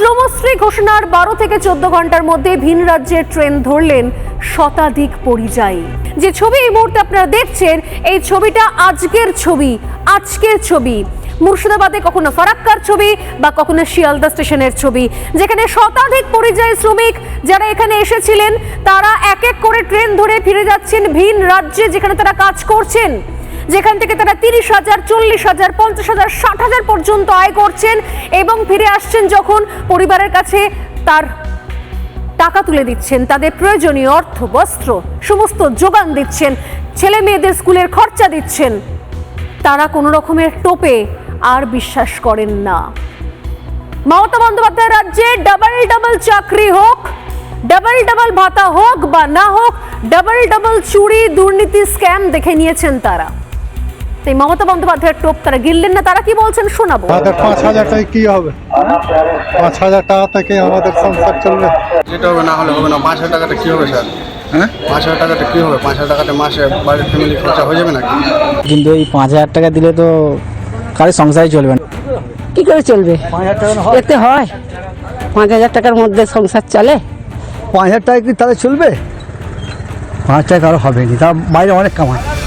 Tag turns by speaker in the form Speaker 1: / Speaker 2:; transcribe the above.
Speaker 1: শ্রমশ্রী ঘোষণার বারো থেকে চোদ্দ ঘন্টার মধ্যে ভিন রাজ্যের ট্রেন ধরলেন শতাধিক পরিযায়ী যে ছবি এই মুহূর্তে আপনারা দেখছেন এই ছবিটা আজকের ছবি আজকের ছবি মুর্শিদাবাদে কখনো ফারাক্কার ছবি বা কখনো শিয়ালদা স্টেশনের ছবি যেখানে শতাধিক পরিযায়ী শ্রমিক যারা এখানে এসেছিলেন তারা এক এক করে ট্রেন ধরে ফিরে যাচ্ছেন ভিন রাজ্যে যেখানে তারা কাজ করছেন যেখান থেকে তারা তিরিশ হাজার চল্লিশ হাজার পঞ্চাশ হাজার ষাট হাজার পর্যন্ত আয় করছেন এবং ফিরে আসছেন যখন পরিবারের কাছে তার টাকা তুলে দিচ্ছেন তাদের প্রয়োজনীয় অর্থ বস্ত্র সমস্ত যোগান দিচ্ছেন ছেলে মেয়েদের স্কুলের খরচা দিচ্ছেন তারা কোনো রকমের টোপে আর বিশ্বাস করেন না মমতা বন্দ্যোপাধ্যায় রাজ্যে ডাবল ডাবল চাকরি হোক ডাবল ডাবল ভাতা হোক বা না হোক ডাবল ডাবল চুরি দুর্নীতি স্ক্যাম দেখে নিয়েছেন তারা সেই মমতা বন্দ্যোপাধ্যায়ের টোপ তারা গিললেন না তারা কি বলছেন শোনাবো
Speaker 2: তাদের পাঁচ হাজার টাকা কি হবে পাঁচ হাজার টাকা থেকে আমাদের সংসার চলবে
Speaker 3: যেটা হবে না হলে হবে না পাঁচ হাজার টাকাটা কি হবে স্যার হ্যাঁ পাঁচ হাজার টাকাটা কী হবে টাকাটা মাসে বাড়ির খরচা হয়ে যাবে
Speaker 4: কিন্তু পাঁচ হাজার টাকা দিলে তো সংসারই চলবে না
Speaker 5: করে চলবে হয় পাঁচ হাজার টাকার মধ্যে সংসার
Speaker 6: পাঁচ হাজার কি তাহলে চলবে পাঁচ হবে বাইরে অনেক কামায়